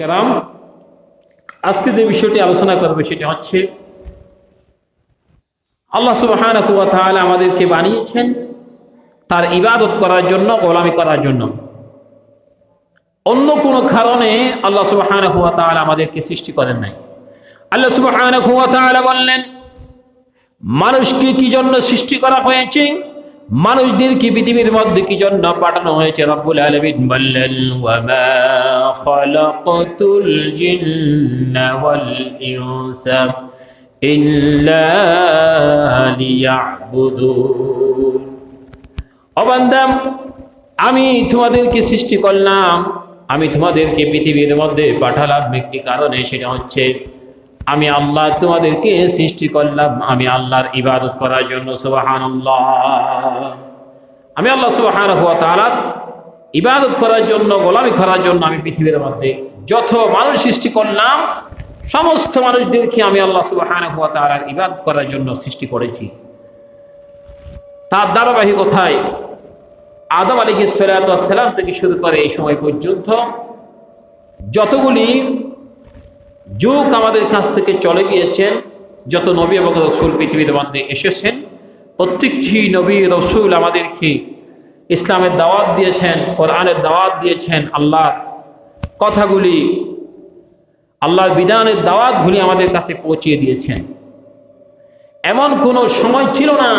কেরাম, আজকে যে বিষয়টি আলোচনা করবে সেটি হচ্ছে, আল্লাহ তাআলা আমাদেরকে বানিয়েছেন তার ইবাদত করার জন্য, গোলামি করার জন্য। অন্য কোনো কারণে আল্লাহ তাআলা আমাদেরকে সৃষ্টি করেন নাই। আল্লাহ তাআলা বললেন, মানুষকে কি জন্য সৃষ্টি করা হয়েছে? মানুষদেরকে পৃথিবীর মধ্যে কি জন্য পাঠানো হয়েছে রব্বুল আলামিন? বললেন খালাকাতুল জিন্না ওয়াল ইনসা ইল্লা লিয়াবুদুন। আমি তোমাদেরকে সৃষ্টি করলাম আমি তোমাদেরকে পৃথিবীর মধ্যে পাঠালাম একটি কারণে সেটা হচ্ছে আমি আল্লাহ তোমাদেরকে সৃষ্টি করলাম। আমি আল্লাহর ইবাদত করার জন্য সুবাহান আমি আল্লাহ সুবাহান হুয়া তালার ইবাদত করার জন্য, গোলামি করার জন্য আমি পৃথিবীর মধ্যে যত মানুষ সৃষ্টি করলাম, সমস্ত মানুষদেরকে আমি আল্লাহ সুবাহান হুয়া তালার ইবাদত করার জন্য সৃষ্টি করেছি। তার ধারাবাহিকতায় আদম আলী সালাম থেকে শুরু করে এই সময় পর্যন্ত যতগুলি যুগ আমাদের কাছ থেকে চলে গিয়েছেন, যত নবী এবং রসুল পৃথিবীর মধ্যে এসেছেন, প্রত্যেকটি নবী রসুল আমাদেরকে ইসলামের দাওয়াত দিয়েছেন, কোরআনের দাওয়াত দিয়েছেন, আল্লাহর কথাগুলি, আল্লাহর বিধানের দাওয়াতগুলি আমাদের কাছে পৌঁছিয়ে দিয়েছেন। এমন কোনো সময় ছিল না,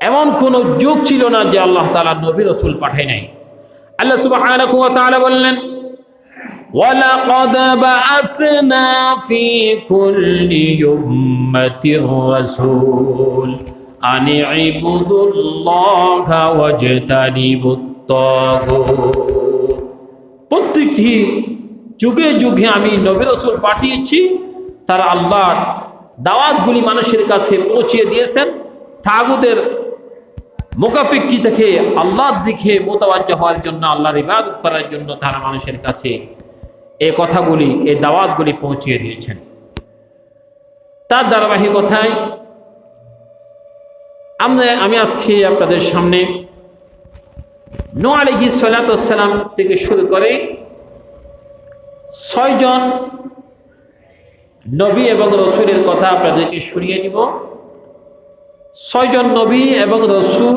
এমন কোনো যুগ ছিল না যে আল্লাহ তালা নবী রসুল পাঠায় নাই। আল্লাহ সুবাহ বললেন ولقد بعثنا في كل أمة رسول أن اعبدوا الله واجتنبوا الطاغوت প্রত্যেকটি যুগে যুগে আমি নবী রসুল পাঠিয়েছি তারা আল্লাহর দাওয়াতগুলি মানুষের কাছে পৌঁছিয়ে দিয়েছেন তাগুদের মোকাফিকি থেকে আল্লাহর দিকে মোতাবাজ্য হওয়ার জন্য আল্লাহর ইবাদত করার জন্য তারা মানুষের কাছে এই কথাগুলি এই দাওয়াতগুলি পৌঁছিয়ে দিয়েছেন। তার ধারাবাহিকতায় আমরা, আমি আজকে আপনাদের সামনে নো আলিজি সালাতাম থেকে শুরু করে ছয়জন নবী এবং রসুলের কথা আপনাদেরকে শুনিয়ে নিব। ছয়জন নবী এবং রসুল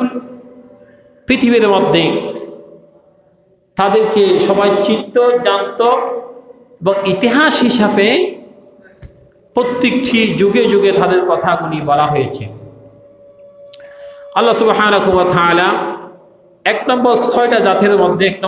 পৃথিবীর মধ্যে তাদেরকে সবাই চিনত, জানত এবং ইতিহাস হিসাবে প্রত্যেকটি যুগে যুগে তাদের কথাগুলি বলা হয়েছে। আল্লাহ সুবাহ এক নম্বর ছয়টা জাতির মধ্যে এক